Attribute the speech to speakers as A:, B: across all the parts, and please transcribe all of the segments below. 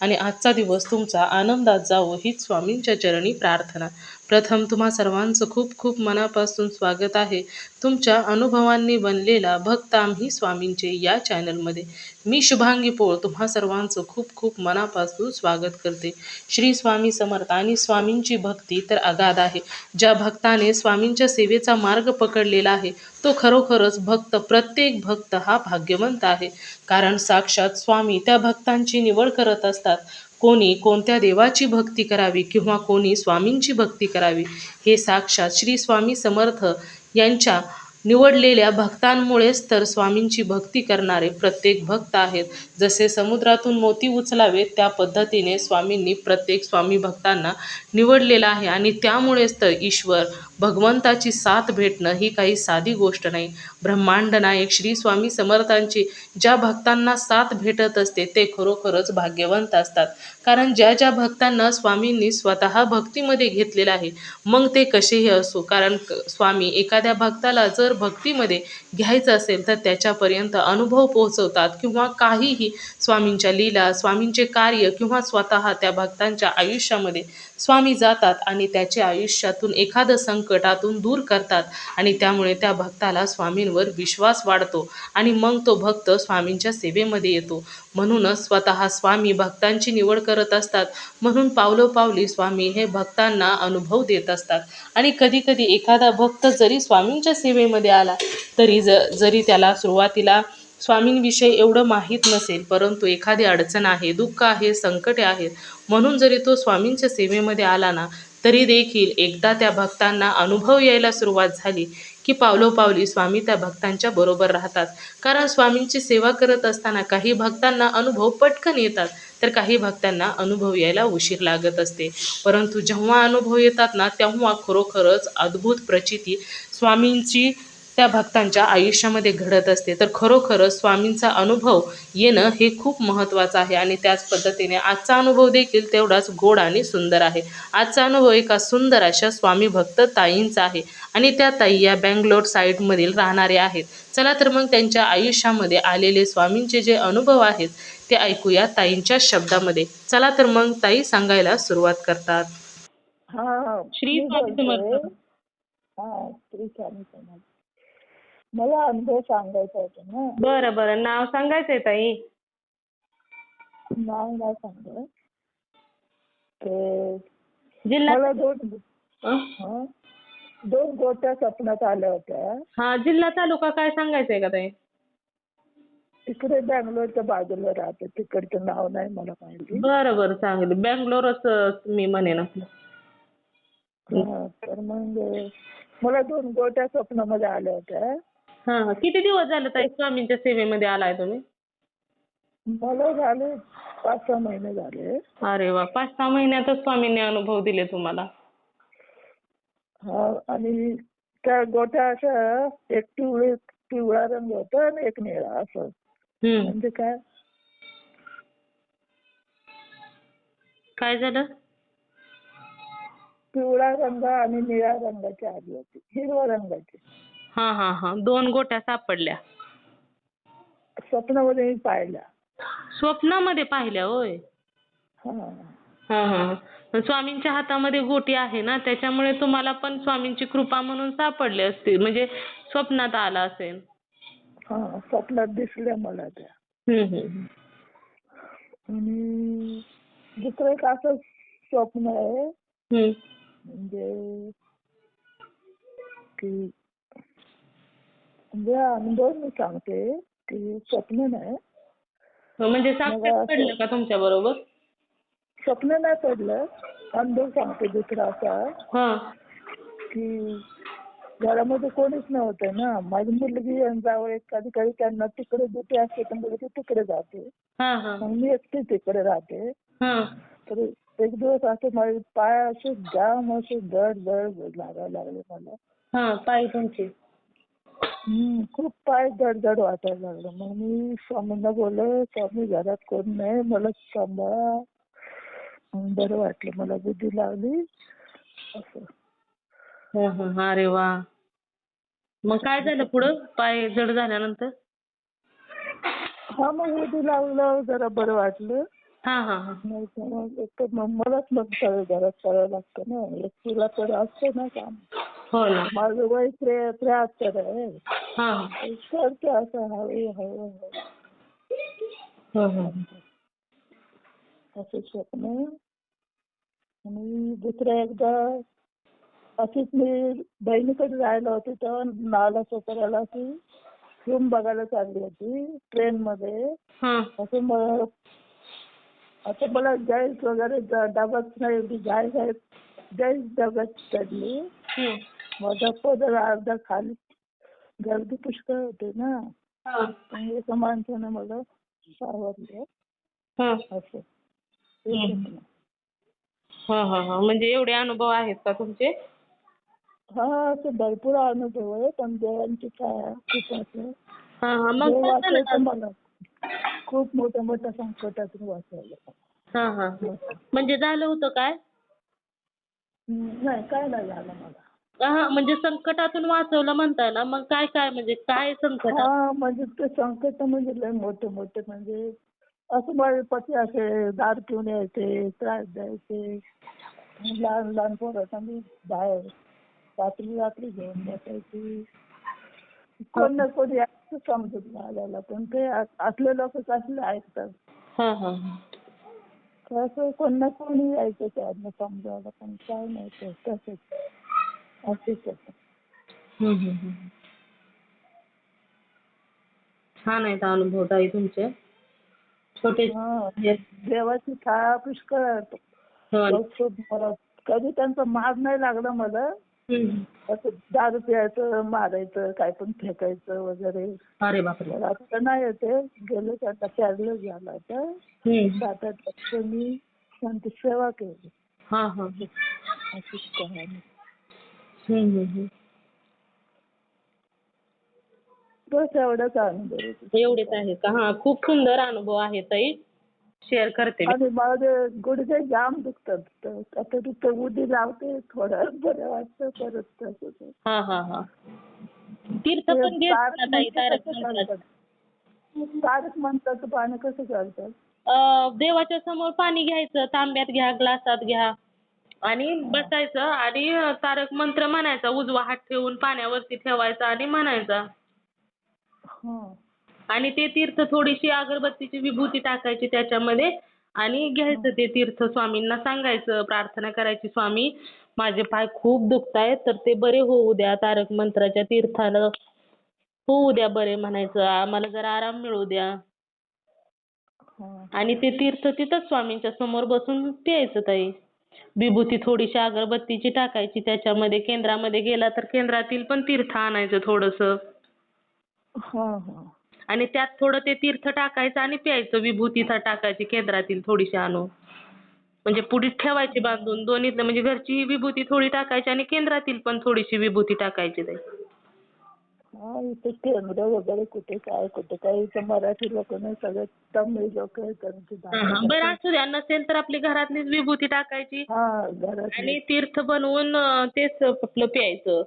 A: आणि आजचा दिवस तुमचा आनंदात जावो हीच स्वामींच्या चरणी प्रार्थना. प्रथम तुम्हा सर्वांचं खूप खूप मनापासून स्वागत आहे. तुमच्या अनुभवांनी बनलेला भक्त आम्ही स्वामींचे या चॅनलमध्ये. मी शुभांगी पोळ तुम्हा सर्वांचं खूप खूप मनापासून स्वागत करते. श्री स्वामी समर्थ आणि स्वामींची भक्ती तर अगाध आहे. ज्या भक्ताने स्वामींच्या सेवेचा मार्ग पकडलेला आहे तो खरोखरच भक्त प्रत्येक भक्त हा भाग्यवंत आहे. कारण साक्षात स्वामी त्या भक्तांची निवड करत असतात. कोणी कोणत्या देवाची भक्ती करावी किंवा कोणी स्वामींची भक्ती करावी हे साक्षात श्री स्वामी समर्थ यांच्या निवडलेल्या भक्तांमुळेच तर स्वामींची भक्ती करणारे प्रत्येक भक्त आहेत. जसे समुद्रातून मोती उचलावे त्या पद्धतीने स्वामींनी प्रत्येक स्वामी भक्तांना निवडलेलं आहे. आणि त्यामुळेच तर ईश्वर भगवंताची साथ भेटणं ही काही साधी गोष्ट नाही. ब्रह्मांड नायक श्री स्वामी समर्थांची ज्या भक्तांना साथ भेटत असते ते खरोखरच भाग्यवंत असतात. कारण ज्या ज्या भक्तांना स्वामींनी स्वतः भक्तीमध्ये घेतलेलं आहे मग ते कसेही असो. कारण क- स्वामी एखाद्या भक्ताला जर जर भक्तीमध्ये घ्यायचं असेल तर त्याच्यापर्यंत अनुभव पोहोचवतात किंवा काहीही स्वामींच्या लीला स्वामींचे कार्य किंवा स्वतः त्या भक्तांच्या आयुष्यामध्ये स्वामी जातात आणि त्याच्या आयुष्यातून एखादं संकटातून दूर करतात आणि त्यामुळे त्या भक्ताला स्वामींवर विश्वास वाढतो आणि मग तो भक्त स्वामींच्या सेवेमध्ये येतो. म्हणूनच स्वतः स्वामी भक्तांची निवड करत असतात. म्हणून पावलोपावली स्वामी हे भक्तांना अनुभव देत असतात. आणि कधीकधी एखादा भक्त जरी स्वामींच्या सेवेमध्ये आला तरी ज जरी त्याला सुरुवातीला स्वामींविषयी एवढं माहीत नसेल परंतु एखादी अडचण आहे दुःख आहे संकटे आहेत म्हणून जरी तो स्वामींच्या सेवेमध्ये आला ना तरी देखील एकदा त्या भक्तांना अनुभव यायला सुरुवात झाली. की पावलोपावली स्वामी त्या भक्तांच्या बरोबर राहतात. कारण स्वामींची सेवा करत असताना काही भक्तांना अनुभव पटकन येतात तर काही भक्तांना अनुभव यायला उशीर लागत असते. परंतु जेव्हा अनुभव येतात ना तेव्हा खरोखरच अद्भुत प्रचिती स्वामींची त्या भक्तांच्या आयुष्यामध्ये घडत असते. तर खरोखरच स्वामींचा अनुभव येणं हे खूप महत्त्वाचं आहे आणि त्याच पद्धतीने आजचा अनुभव देखील तेवढाच गोड आणि सुंदर आहे. आजचा अनुभव एका सुंदर अशा स्वामी भक्त ताईंचा आहे आणि त्या ताई या बँगलोर साईडमधील राहणारे आहेत. चला तर मग त्यांच्या आयुष्यामध्ये आलेले स्वामींचे जे अनुभव आहेत ते ऐकूया ताईंच्या शब्दामध्ये. चला तर मग ताई सांगायला सुरुवात करतात.
B: हा
A: श्री स्वामी समर्थ
B: मला अनुभव सांगायचा होता ना.
A: बरं बरं. नाव सांगायचंय ताई.
B: नाव नाही सांगत. ते
A: जिल्हा
B: मला दोन
A: अं?
B: हा, दोन गोट्या स्वप्नात आल्या होत्या.
A: हा जिल्हा तालुका काय सांगायचंय का ताई?
B: इकडे बँगलोरच्या बाजूला राहते. तिकडचं नाव नाही मला माहिती.
A: बरं बरं. चांगलं. बँगलोरच अं, मी म्हणेन आपलं.
B: हा, तर मग मला दोन गोट्या स्वप्नामध्ये आल्या होत्या.
A: हा हा. किती दिवस झाले ताई स्वामींच्या सेवेमध्ये आलाय तुम्ही?
B: मला झाले पाच सहा महिने झाले.
A: अरे वा पाच सहा महिन्यातच स्वामींनी अनुभव दिले तुम्हाला.
B: हा आणि त्या गोट्या अशा एक पिवळी पिवळा रंग होता आणि एक निळा असं.
A: हम्म.
B: म्हणजे काय?
A: काय झालं?
B: पिवळा रंग आणि निळ्या रंगाची आली होती हिरव्या रंगाची.
A: हा हा हा. दोन गोट्या सापडल्या.
B: स्वप्नामध्ये मी पाहिल्या.
A: स्वप्नामध्ये पाहिल्या होय?
B: हा.
A: हा हा. पण स्वामींच्या हातामध्ये गोटी आहे ना त्याच्यामुळे तुम्हाला पण स्वामींची कृपा म्हणून सापडले असतील. म्हणजे स्वप्नात आला असेल.
B: हा स्वप्नात दिसल्या मला त्या.
A: हम्म हम्म
B: आणि दुसरं एक असं स्वप्न आहे.
A: हम्म.
B: म्हणजे की म्हणजे अनुभव मी सांगते की स्वप्न नाही.
A: म्हणजे साक्षात
B: असं-
A: पडलं का तुमच्या बरोबर?
B: स्वप्न नाही पडलं. अनुभव सांगते दुसरा असा
A: हा.
B: की घरामध्ये कोणीच नव्हतं ना. माझी मुलगी जावं कधी कधी त्यांना तिकडे ड्युटी असते तर मुलगी तिकडे जाते.
A: हा हा.
B: मग मी एकटी तिकडे राहते.
A: हा.
B: तर एक दिवस असे माझे पाय असे जाम असे जड जड लागायला लागले मला.
A: हा पाय तुमचे.
B: खूप पाय जड वाटायला लागलं. मग मी स्वामींना बोलले स्वामी घरात कोण नाही? मला सांभाळा. मग बरं वाटलं मला बुद्धी लावली असं.
C: हं, हं, हं. अरे वा. मग काय झालं पुढं? पाय जड झाल्यानंतर?
B: हा मग बुद्धी लावलं जरा बरं वाटलं.
C: हा हा हा.
B: नाही तर मग एक तर मग मलाच मग सगळं घरात करावं लागतं ना. एकटीला तर असतं ना काम. माझं वय त्रे त्र्याहत्तर आहे.
C: हा.
B: करते असं हळू हळू हळू
C: हं, हं.
B: असं स्वप्न. आणि दुसरं एकदा अशीच मी बहिणीकडे राहायला होते तेव्हा नाला सोपऱ्याला अशी फिल्म बघायला चालली होती ट्रेन मध्ये
C: हं.
B: असं मला असं मला जायच वगैरे ड- डबाच नाही जाय जाय जायच डब्यात चढली पदर अर्धा खाली. गर्दी पुष्कळ होते ना.
C: हा.
B: एका माणसानं मला सावरलं.
C: हं.
B: असं.
C: हा हा हा. म्हणजे एवढे अनुभव आहेत का तुमचे?
B: हा असे भरपूर अनुभव आहे. पण देवांची छाया खूप
C: हा हा.
B: खूप मोठ्या मोठ्या संकटातून
C: हा हा हा. म्हणजे झालं होतं काय?
B: नाही काय नाही झालं मला.
C: हा म्हणजे संकटातून वाचवलं म्हणताय ना मग काय काय म्हणजे काय संकट?
B: हा म्हणजे ते संकट म्हणजे लय मोठे मोठे म्हणजे असं माझे पती असे दार पिऊन यायचे त्रास द्यायचे. लहान लहान पोरांना मी बाहेर रात्री रात्री घेऊन बसायची. कोण ना कोणी समजत नाही पण ते असले लोक कसले ऐकतात.
C: हा हा.
B: असं कोण ना कोणी यायचं त्यांना समजायला पण काय नाही ते तसंच.
C: छान आहेत अनुभव ताई तुमचे. छोटे
B: देवाची छाया पुष्कळ.
C: हो.
B: कधी त्यांचा मार नाही लागला मला. असं दारू प्यायचं मारायचं काय पण फेकायचं वगैरे.
C: अरे बापरे.
B: तर आता नाही येते. गेले आता पॅरलं झालं आता.
C: हम्म.
B: सात आठ वर्ष मी त्यांची सेवा केली.
C: हा हा.
B: अशीच कहाणी. बस एवढाच अनुभव आहे.
C: एवढेच आहेत का हा खूप सुंदर अनुभव आहे ताई शेअर करते मी
B: आणि माझे गुडघे जाम दुखतात तर आता तिथं उडी लावते थोडं बरं वाटतं परत तसंच आहे.
C: हा हा हा तीर्थ
B: ते
C: पण घेत
B: तारक
C: ना ताई
B: मंत्र
C: तारक.
B: चालतात? तारक मंत्राचं पाणी कसं चालतात
C: अं, देवाच्या समोर पाणी घ्यायचं तांब्यात घ्या ग्लासात घ्या आणि बसायचं आणि तारक मंत्र म्हणायचा उजवा हात ठेवून पाण्यावरती ठेवायचा आणि म्हणायचा.
B: हा.
C: आणि ते तीर्थ थोडीशी अगरबत्तीची विभूती टाकायची त्याच्यामध्ये आणि घ्यायचं ते तीर्थ स्वामींना सांगायचं प्रार्थना करायची स्वामी माझे पाय खूप दुखतायत तर ते बरे होऊ द्या तारक मंत्राच्या तीर्थानं होऊ द्या बरे म्हणायचं आम्हाला जरा आराम मिळू द्या.
B: हा.
C: आणि ते तीर्थ तिथंच स्वामींच्या समोर बसून प्यायचं ताई. विभूती थोडीशी अगरबत्तीची टाकायची त्याच्यामध्ये केंद्रामध्ये गेला तर केंद्रातील पण तीर्थ आणायचं थोडंसं.
B: हा हा.
C: आणि त्यात थोडं ते तीर्थ टाकायचं आणि प्यायचं विभूती टाकायची केंद्रातील थोडीशी आणून. म्हणजे पुढीत ठेवायची बांधून दोन्हीतलं म्हणजे घरची विभूती थोडी टाकायची आणि केंद्रातील पण थोडीशी विभूती टाकायची
B: हा इथे केंद्र वगैरे कुठे काय कुठे काय इथं मराठी लोक नाही सगळे तमिळ लोक
C: हा. बरं असू द्या. नसेल तर आपली घरातलीच विभूती टाकायची.
B: हा घरात
C: आणि तीर्थ बनवून अं, तेच आपलं प्यायचं.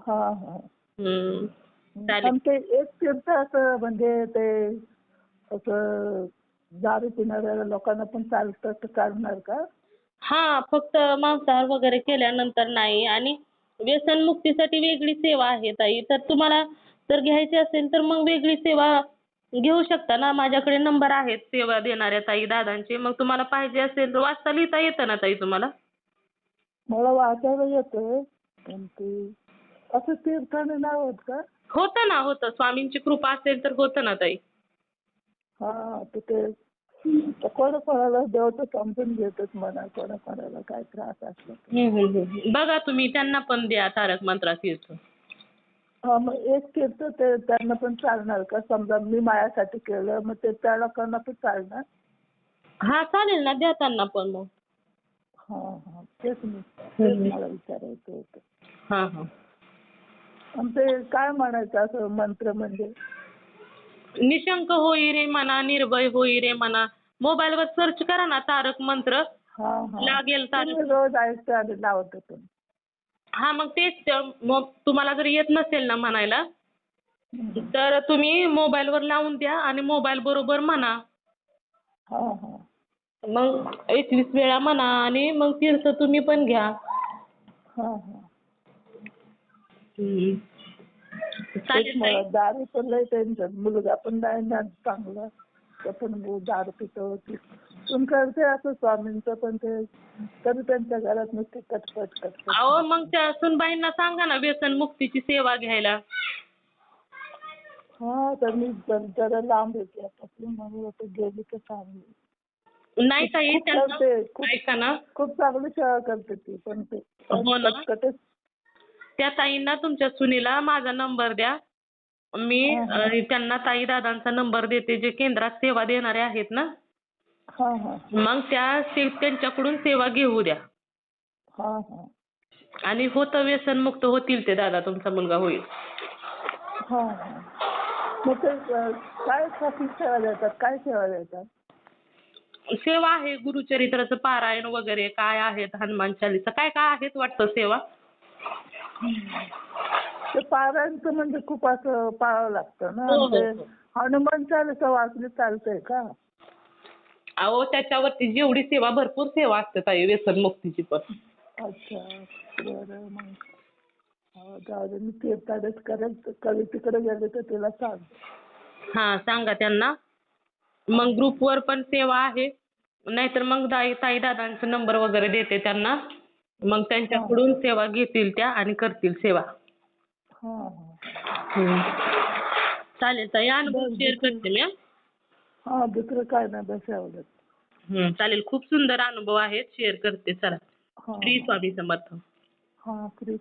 B: हा हा.
C: हम्म. चालेल.
B: ते एक तीर्थ असं म्हणजे ते असं दारू पिणाऱ्या लोकांना पण चालतं तर चालणार का?
C: हा फक्त मांसाहार वगैरे केल्यानंतर नाही. आणि व्यसनमुक्तीसाठी वेगळी सेवा आहे ताई. तर तुम्हाला जर घ्यायची असेल तर मग वेगळी सेवा घेऊ शकता ना? माझ्याकडे नंबर आहेत सेवा देणाऱ्या ताई दादांचे. मग तुम्हाला पाहिजे असेल तर वाचता लिहिता येतं ना ताई तुम्हाला?
B: मला वाचायला येतं पण ते असं तीर्थाने होत का?
C: होतं ना होतं. स्वामींची कृपा असेल तर होतं ना ताई.
B: हा तर ते तर कोणा कोणाला देव तर समजून घेतच म्हणा कोणा कोणाला काय त्रास असला तर.
C: बघा तुम्ही त्यांना पण द्या तारक मंत्रा तीर्थ
B: हा मग एक तीर्थ ते त्यांना पण चालणार का? समजा मी माझ्यासाठी केलं मग ते त्या लोकांना पण चालणार?
C: हा चालेल ना द्या त्यांना पण मग.
B: हा हा. तेच मी तेच मला विचारायचं होतं.
C: हा हा.
B: आणि ते काय म्हणायचं असं मंत्र म्हणजे?
A: निशंक होई रे म्हणा निर्भय होई रे म्हणा मोबाईलवर सर्च करा ना तारक मंत्र.
B: हा हा.
A: लागेल तारक.
B: तुम्ही रोज ऐकते आणि लावते पण
A: हा मग तेच ते. मग तुम्हाला जर येत नसेल ना म्हणायला
B: हम्म.
A: तर तुम्ही मोबाईलवर लावून द्या आणि मोबाईल बरोबर म्हणा.
B: हा हा.
A: मग एकवीस वेळा म्हणा आणि मग तीर्थ तुम्ही पण घ्या.
B: हा हा.
A: हम्म.
B: दारू पण लय टेन्शन मुलगा पण नाही ना चांगला. तो पण दारू पितो. पण करते असं स्वामींचं पण ते तरी त्यांच्या घरात नुसते कटकट कटकट
A: अहो मग त्या सुनबाईंना सांगा ना व्यसन मुक्तीची सेवा घ्यायला.
B: हा तर मी जर- जरा लांब येते आता म्हणून आता गेली तर चांगली.
A: नाही ताई
B: खूप
A: त्यांना
B: करते खूप
A: ऐका ना.
B: खूप चांगली सेवा करते ती पण ते.
A: हो ना.
B: कटकटच
A: त्या ताईंना तुमच्या सुनीला माझा नंबर द्या. मी
B: हा, हा.
A: त्यांना ताई दादांचा नंबर देते जे केंद्रात सेवा देणारे आहेत ना.
B: हा हा.
A: मग त्या त्यांच्याकडून सेवा घेऊ द्या.
B: हा हा.
A: आणि होतं व्यसन मुक्त होतील ते दादा तुमचा मुलगा होईल.
B: काय सेवा देतात? काय सेवा देतात?
A: सेवा आहे गुरुचरित्राचं पारायण वगैरे काय आहेत हनुमान चालीसा काय काय आहेत वाटतं सेवा?
B: ते पारायणचं म्हणजे खूप असं पाळावं लागतं ना.
A: हो, हो,
B: ते
A: हो.
B: हनुमान चालीसा वाचली चालतंय का?
A: अहो त्याच्यावरती जेवढी सेवा भरपूर सेवा असते ताई व्यसन मुक्तीची पण.
B: अच्छा बरं मग. हो, जाऊ दे मी तीर्थाडच करेल कधी तिकडे गेले तर तिला सांग.
A: हा सांगा त्यांना. मग ग्रुपवर पण सेवा आहे. नाहीतर मग ताई दादांचा नंबर वगैरे देते त्यांना. मग त्यांच्याकडून सेवा घेतील त्या आणि करतील सेवा.
B: हा हा.
A: चालेल ताई अनुभव शेअर. करते मी हा.
B: हा दुसरं काय नाही बस एवढंच.
A: हम्म, चालेल. खूप सुंदर अनुभव आहेत शेअर करते चला.
B: हा.
A: श्री स्वामी समर्थ.
B: हा फ्री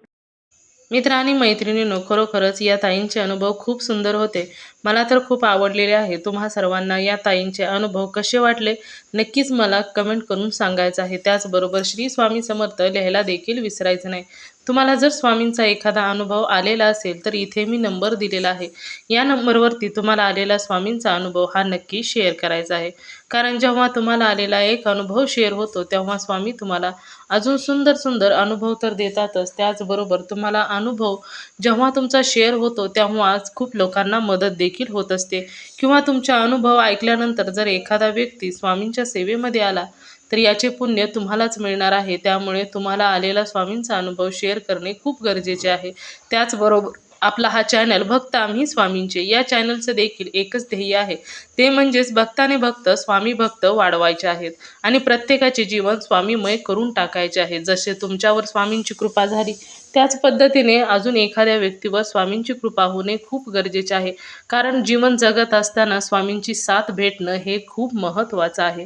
A: मित्र आणि मैत्रिणींनो खरोखरच या ताईंचे अनुभव खूप सुंदर होते. मला तर खूप आवडलेले आहे. तुम्हा सर्वांना या ताईंचे अनुभव कसे वाटले नक्कीच मला कमेंट करून सांगायचं आहे. त्याचबरोबर श्री स्वामी समर्थ लिहायला देखील विसरायचं नाही. तुम्हाला जर स्वामींचा एखादा अनुभव आलेला असेल तर इथे मी नंबर दिलेला आहे. या नंबरवरती तुम्हाला आलेला स्वामींचा अनुभव हा नक्की शेअर करायचा आहे. कारण जेव्हा तुम्हाला आलेला एक अनुभव शेअर होतो तेव्हा स्वामी तुम्हाला अजून सुंदर सुंदर अनुभव तर देतातच. त्याचबरोबर तुम्हाला अनुभव जेव्हा तुमचा शेअर होतो तेव्हाच खूप लोकांना मदत देखील होत असते. किंवा तुमचा अनुभव ऐकल्यानंतर जर एखादा व्यक्ती स्वामींच्या सेवेमध्ये आला तर याचे पुण्य तुम्हालाच मिळणार आहे. त्यामुळे तुम्हाला आलेला स्वामींचा अनुभव शेअर करणे खूप गरजेचे आहे. त्याचबरोबर आपला हा चॅनल भक्त आम्ही स्वामींचे. या चॅनलचं देखील एकच ध्येय आहे. ते म्हणजेच भक्ताने भक्त स्वामी भक्त वाढवायचे आहेत आणि प्रत्येकाचे जीवन स्वामीमय करून टाकायचे आहे. जसे तुमच्यावर स्वामींची कृपा झाली त्याच पद्धतीने अजून एखाद्या व्यक्तीवर स्वामींची कृपा होणे खूप गरजेचे आहे. कारण जीवन जगत असताना स्वामींची साथ भेटणं हे खूप महत्त्वाचं आहे.